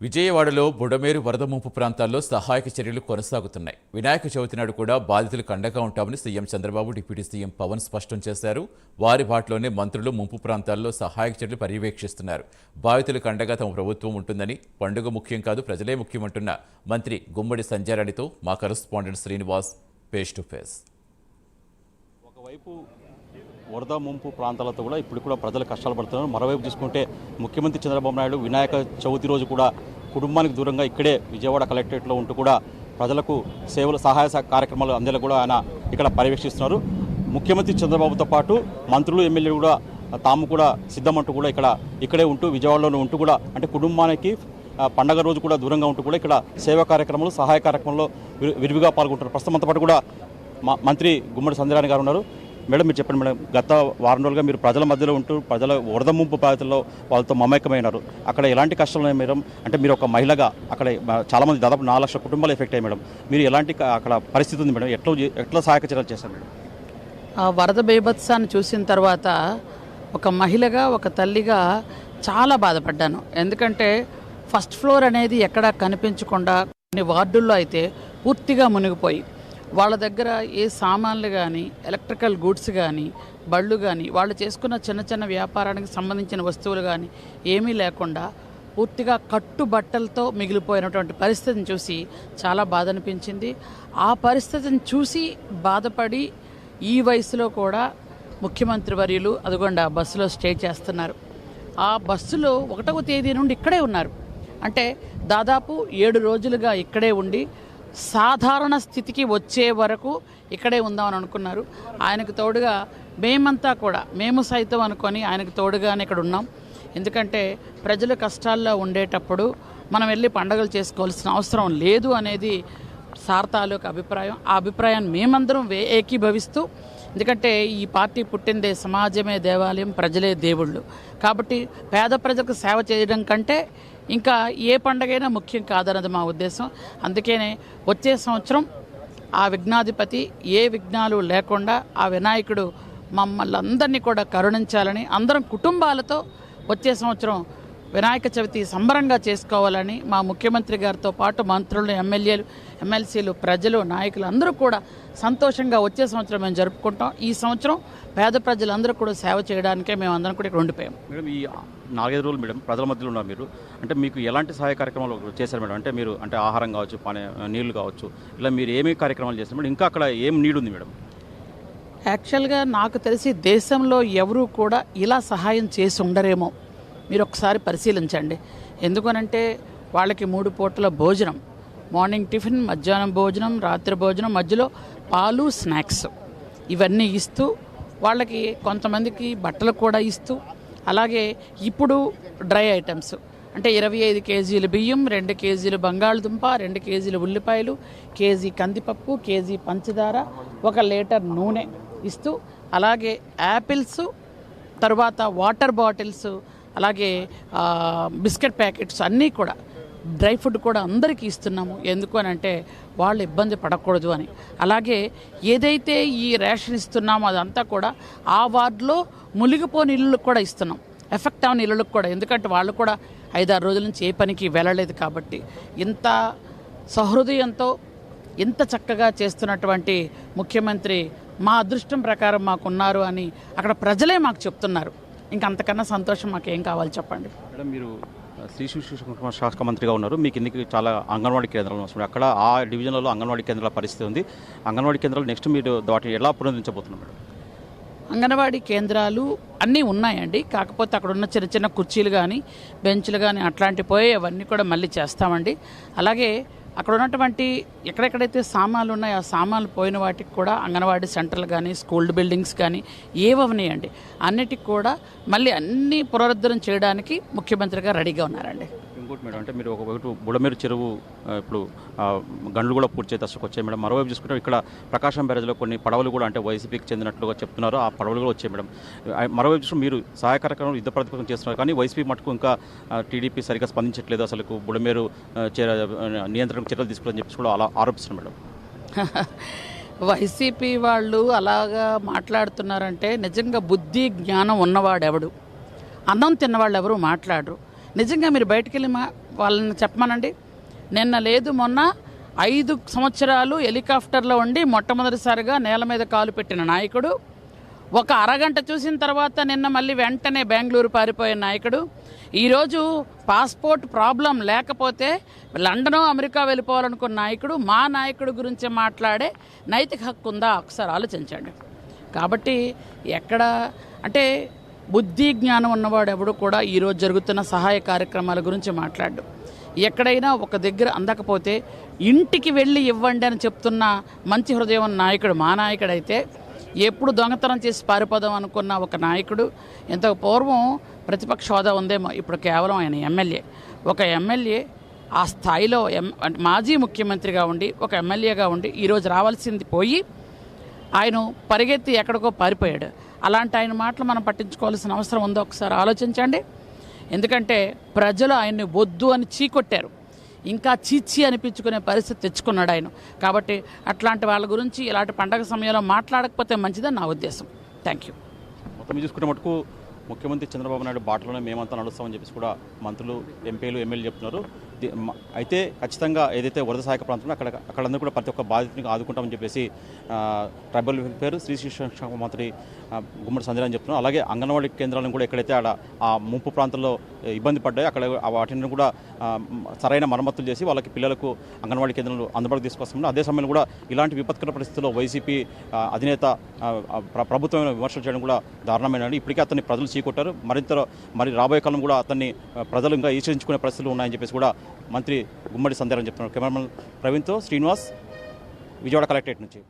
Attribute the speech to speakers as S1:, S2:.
S1: విజయవాడలో బుడమేరు వరద ముంపు ప్రాంతాల్లో సహాయక చర్యలు కొనసాగుతున్నాయి. వినాయక చవితి నాడు కూడా బాధితులకు అండగా ఉంటామని CM Chandrababu deputy CM Pawan స్పష్టం చేశారు. వారి బాటలోనే మంత్రులు ముంపు ప్రాంతాల్లో సహాయక చర్యలు పర్యవేక్షిస్తున్నారు. బాధితులకు అండగా తమ ప్రభుత్వం ఉంటుందని పండుగ ముఖ్యం కాదు ప్రజలే ముఖ్యమంటున్న మంత్రి గుమ్మడి సంజారాణితో మా correspondent Srinivas face to face.
S2: ఒకవైపు వరద ముంపు ప్రాంతాలతో కూడా ఇప్పుడు కూడా ప్రజలు కష్టాలు పడుతున్నారు. మరోవైపు చూసుకుంటే ముఖ్యమంత్రి చంద్రబాబు నాయుడు వినాయక చవితి రోజు కూడా కుటుంబానికి దూరంగా ఇక్కడే విజయవాడ కలెక్టరేట్లో ఉంటూ కూడా ప్రజలకు సేవలు సహాయ సహ- కార్యక్రమాలు అందేలా కూడా ఆయన ఇక్కడ పర్యవేక్షిస్తున్నారు. ముఖ్యమంత్రి చంద్రబాబుతో పాటు మంత్రులు ఎమ్మెల్యేలు కూడా తాము కూడా సిద్ధమంటూ కూడా ఇక్కడ ఇక్కడే ఉంటూ విజయవాడలోనే ఉంటూ కూడా అంటే కుటుంబానికి పండగ రోజు కూడా దూరంగా ఉంటూ కూడా ఇక్కడ సేవా కార్యక్రమాలు సహాయ కార్యక్రమంలో విరివిగా పాల్గొంటున్నారు. ప్రస్తుతం అంతపాటు పాటు కూడా మంత్రి గుమ్మడి సంధ్యారాణి గారు ఉన్నారు. మేడం మీరు చెప్పండి మేడం. గత వారం రోజులుగా మీరు ప్రజల మధ్యలో ఉంటూ ప్రజల వరద ముంపు బాధితుల్లో వాళ్ళతో మమేకమైనారు. అక్కడ ఎలాంటి కష్టాలు ఉన్నాయి మేడం? అంటే మీరు ఒక మహిళగా అక్కడ చాలామంది చాలా మంది దాదాపు నాలుగు లక్షల కుటుంబాలు ఎఫెక్ట్ అయ్యాయి మేడం. మీరు ఎలాంటి అక్కడ పరిస్థితి ఉంది మేడం? ఎట్లా ఎట్లా సహాయక చర్యలు చేశారు మేడం?
S3: ఆ వరద బీభత్సాన్ని చూసిన తర్వాత ఒక మహిళగా ఒక తల్లిగా చాలా బాధపడ్డాను. ఎందుకంటే ఫస్ట్ ఫ్లోర్ అనేది ఎక్కడా కనిపించకుండా కొన్ని వార్డుల్లో అయితే పూర్తిగా మునిగిపోయి వాళ్ళ దగ్గర ఏ సామాన్లు కానీ ఎలక్ట్రికల్ గూడ్స్ కానీ బళ్ళు కానీ వాళ్ళు చేసుకున్న చిన్న చిన్న వ్యాపారానికి సంబంధించిన వస్తువులు కానీ ఏమీ లేకుండా పూర్తిగా కట్టుబట్టలతో మిగిలిపోయినటువంటి పరిస్థితిని చూసి చాలా బాధ అనిపించింది. ఆ పరిస్థితిని చూసి బాధపడి ఈ వయసులో కూడా ముఖ్యమంత్రి వర్యులు అదిగోండి ఆ బస్సులో స్టే చేస్తున్నారు. ఆ బస్సులో ఒకటవ తేదీ నుండి ఇక్కడే ఉన్నారు. అంటే దాదాపు ఏడు రోజులుగా ఇక్కడే ఉండి సాధారణ స్థితికి వచ్చే వరకు ఇక్కడే ఉందామని అనుకున్నారు. ఆయనకు తోడుగా మేమంతా కూడా మేము సైతం అనుకొని ఆయనకు తోడుగానే ఇక్కడ ఉన్నాం. ఎందుకంటే ప్రజలు కష్టాల్లో ఉండేటప్పుడు మనం వెళ్ళి పండగలు చేసుకోవాల్సిన అవసరం లేదు అనేది సార్ తాలూకు అభిప్రాయం. ఆ అభిప్రాయాన్ని మేమందరం వే ఏకీభవిస్తూ ఎందుకంటే ఈ పార్టీ పుట్టిందే సమాజమే దేవాలయం ప్రజలే దేవుళ్ళు. కాబట్టి పేద ప్రజలకు సేవ చేయడం కంటే ఇంకా ఏ పండగైనా ముఖ్యం కాదన్నది మా ఉద్దేశం. అందుకనే వచ్చే సంవత్సరం ఆ విఘ్నాధిపతి ఏ విఘ్నాలు లేకుండా ఆ వినాయకుడు మమ్మల్ని అందరినీ కూడా కరుణించాలని అందరం కుటుంబాలతో వచ్చే సంవత్సరం వినాయక చవితి సంబరంగా చేసుకోవాలని మా ముఖ్యమంత్రి గారితో పాటు మంత్రులు ఎమ్మెల్యేలు ఎమ్మెల్సీలు ప్రజలు నాయకులు అందరూ కూడా సంతోషంగా వచ్చే సంవత్సరం మేము జరుపుకుంటాం. ఈ సంవత్సరం పేద ప్రజలందరూ కూడా సేవ చేయడానికే మేము అందరం కూడా ఇక్కడ ఉండిపోయాం.
S2: మేడం ఈ నాలుగైదు రోజులు మేడం ప్రజల మధ్యలో ఉన్నారు మీరు. అంటే మీకు ఎలాంటి సహాయ కార్యక్రమాలు చేశారు మేడం? అంటే మీరు అంటే ఆహారం కావచ్చు పానీ నీళ్ళు కావచ్చు ఇలా మీరు ఏమేమి కార్యక్రమాలు చేస్తారు మేడం? ఇంకా అక్కడ ఏం నీడ్ ఉంది మేడం?
S3: యాక్చువల్గా నాకు తెలిసి దేశంలో ఎవరూ కూడా ఇలా సహాయం చేసి ఉండరేమో. మీరు ఒకసారి పరిశీలించండి. ఎందుకనంటే వాళ్ళకి మూడు పూటల భోజనం మార్నింగ్ టిఫిన్ మధ్యాహ్నం భోజనం రాత్రి భోజనం మధ్యలో పాలు స్నాక్స్ ఇవన్నీ ఇస్తూ వాళ్ళకి కొంతమందికి బట్టలు కూడా ఇస్తూ అలాగే ఇప్పుడు డ్రై ఐటమ్స్ అంటే ఇరవై ఐదు కేజీలు బియ్యం రెండు కేజీలు బంగాళదుంప రెండు కేజీలు ఉల్లిపాయలు కేజీ కందిపప్పు కేజీ పంచదార ఒక లీటర్ నూనె ఇస్తూ అలాగే యాపిల్స్ తర్వాత వాటర్ బాటిల్స్ అలాగే బిస్కెట్ ప్యాకెట్స్ అన్నీ కూడా డ్రై ఫుడ్ కూడా అందరికీ ఇస్తున్నాము. ఎందుకు అని అంటే వాళ్ళు ఇబ్బంది పడకూడదు అని. అలాగే ఏదైతే ఈ రేషన్ ఇస్తున్నామో అదంతా కూడా ఆ వార్డులో మునిగిపోని ఇళ్ళకు కూడా ఇస్తున్నాం. ఎఫెక్ట్ అవని ఇళ్ళకు కూడా. ఎందుకంటే వాళ్ళు కూడా ఐదారు రోజుల నుంచి ఏ పనికి వెళ్ళలేదు కాబట్టి ఇంత సహృదయంతో ఇంత చక్కగా చేస్తున్నటువంటి ముఖ్యమంత్రి మా అదృష్టం ప్రకారం మాకున్నారు అని అక్కడ ప్రజలే మాకు చెప్తున్నారు. ఇంకా అంతకన్నా సంతోషం మాకు ఏం కావాలి చెప్పండి.
S2: మేడం మీరు శ్రీ శిశు శాఖ మంత్రిగా ఉన్నారు. మీకు ఇన్నికి చాలా అంగన్వాడీ కేంద్రాలు వస్తున్నాయి అక్కడ ఆ డివిజన్లలో అంగన్వాడీ కేంద్రాల పరిస్థితి ఉంది. అంగన్వాడీ కేంద్రాలు నెక్స్ట్ మీరు వాటిని ఎలా పునరుద్ధరించబోతున్నారు మేడం?
S3: అంగన్వాడీ కేంద్రాలు అన్నీ ఉన్నాయండి. కాకపోతే అక్కడ ఉన్న చిన్న చిన్న కుర్చీలు కానీ బెంచ్లు కానీ అట్లాంటివి పోయి అవన్నీ కూడా మళ్ళీ చేస్తామండి. అలాగే అక్కడ ఉన్నటువంటి ఎక్కడెక్కడైతే సామాన్లు ఉన్నాయో ఆ సామాన్లు పోయిన వాటికి కూడా అంగన్వాడీ సెంటర్లు కానీ స్కూల్ బిల్డింగ్స్ కానీ ఏవన్నాయండి అన్నిటికి కూడా మళ్ళీ అన్ని పునరుద్ధరణ చేయడానికి ముఖ్యమంత్రి గారు రెడీగా ఉన్నారండి.
S2: ఇంకోటి మేడం అంటే మీరు ఒకవైపు బుడమేరు చెరువు ఇప్పుడు గండ్లు కూడా పూర్తి చేసి దశకు వచ్చాయి మేడం. మరోవైపు చూసుకుంటే ఇక్కడ ప్రకాశం బ్యారేజ్లో కొన్ని పడవలు కూడా అంటే వైసీపీకి చెందినట్లుగా చెప్తున్నారు. ఆ పడవలు కూడా వచ్చాయి మేడం. మరోవైపు చూసుకుంటే మీరు సహాయ కార్యక్రమం యుద్ధ ప్రతిపక్షం చేస్తున్నారు కానీ వైసీపీ మటుకు ఇంకా టీడీపీ సరిగ్గా స్పందించట్లేదు అసలు బుడమేరు చే- నియంత్రణ చర్యలు తీసుకోవాలని చెప్పి కూడా అలా ఆరోపిస్తున్నారు మేడం.
S3: వైసీపీ వాళ్ళు అలాగా మాట్లాడుతున్నారంటే నిజంగా బుద్ధి జ్ఞానం ఉన్నవాడెవడు? అన్నం తిన్నవాళ్ళు ఎవరు మాట్లాడరు. నిజంగా మీరు బయటికి వెళ్ళి మా వాళ్ళని చెప్పమనండి. నిన్న లేదు మొన్న ఐదు సంవత్సరాలు హెలికాప్టర్లో ఉండి మొట్టమొదటిసారిగా నేల మీద కాలు పెట్టిన నాయకుడు ఒక అరగంట చూసిన తర్వాత నిన్న మళ్ళీ వెంటనే బెంగళూరు పారిపోయిన నాయకుడు. ఈరోజు పాస్పోర్ట్ ప్రాబ్లం లేకపోతే లండనో అమెరికా వెళ్ళిపోవాలనుకున్న నాయకుడు మా నాయకుడు గురించి మాట్లాడే నైతిక హక్కు ఉందా? ఒకసారి ఆలోచించండి. కాబట్టి ఎక్కడ అంటే బుద్ధి జ్ఞానం ఉన్నవాడు ఎవడు కూడా ఈరోజు జరుగుతున్న సహాయ కార్యక్రమాల గురించి మాట్లాడు ఎక్కడైనా ఒక దగ్గర అందకపోతే ఇంటికి వెళ్ళి ఇవ్వండి అని చెప్తున్న మంచి హృదయం నాయకుడు మా నాయకుడు అయితే ఎప్పుడు దొంగతనం చేసి పారిపోదాం అనుకున్న ఒక నాయకుడు. ఇంతకు పూర్వం ప్రతిపక్ష హోదా ఉందేమో ఇప్పుడు కేవలం ఆయన ఎమ్మెల్యే. ఒక ఎమ్మెల్యే ఆ స్థాయిలో ఎం అంటే మాజీ ముఖ్యమంత్రిగా ఉండి ఒక ఎమ్మెల్యేగా ఉండి ఈరోజు రావాల్సింది పోయి ఆయన పరిగెత్తి ఎక్కడికో పారిపోయాడు. అలాంటి ఆయన మాటలు మనం పట్టించుకోవాల్సిన అవసరం ఉందో ఒకసారి ఆలోచించండి. ఎందుకంటే ప్రజలు ఆయన్ని వద్దు అని చీకొట్టారు. ఇంకా చీచి అనిపించుకునే పరిస్థితి తెచ్చుకున్నాడు ఆయన. కాబట్టి అట్లాంటి వాళ్ళ గురించి ఇలాంటి పండగ సమయంలో మాట్లాడకపోతే మంచిదని నా ఉద్దేశం. థ్యాంక్ యూ
S2: మొత్తం మీద మటుకు ముఖ్యమంత్రి చంద్రబాబు నాయుడు బాటలోనే మేమంతా నడుస్తామని చెప్పేసి కూడా మంత్రులు ఎంపీలు ఎమ్మెల్యే చెప్తున్నారు. అయితే ఖచ్చితంగా ఏదైతే వరద సహాయక ప్రాంతంలో అక్కడ అక్కడందరూ కూడా ప్రతి ఒక్క బాధితునికి ఆదుకుంటామని చెప్పేసి ట్రైబల్ వెల్ఫేర్ శ్రీ శిక్షణ శాఖ మంత్రి గుమ్మడి సంజయ్ చెప్తున్నాం. అలాగే అంగన్వాడీ కేంద్రాలను కూడా ఎక్కడైతే ఆడ ఆ ముంపు ప్రాంతంలో ఇబ్బంది పడ్డాయో అక్కడ వాటిని కూడా సరైన మరమ్మతులు చేసి వాళ్ళకి పిల్లలకు అంగన్వాడీ కేంద్రాలు అందుబాటులో తీసుకొస్తున్నాం అదే సమయంలో కూడా ఇలాంటి విపత్కర పరిస్థితుల్లో వైసీపీ అధినేత ప్రభుత్వమైన విమర్శలు చేయడం కూడా దారుణమైన ఇప్పటికే అతన్ని ప్రజలు చీకొట్టారు. మరింత మరి రాబోయే కాలం కూడా అతన్ని ప్రజలు ఇంకా ఈశ్వరించుకునే పరిస్థితులు ఉన్నాయని చెప్పేసి కూడా మంత్రి గుమ్మడి సందేహం చెప్తున్నారు. కెమెరామెన్ ప్రవీణ్తో శ్రీనివాస్ విజయవాడ కలెక్టరేట్ నుంచి.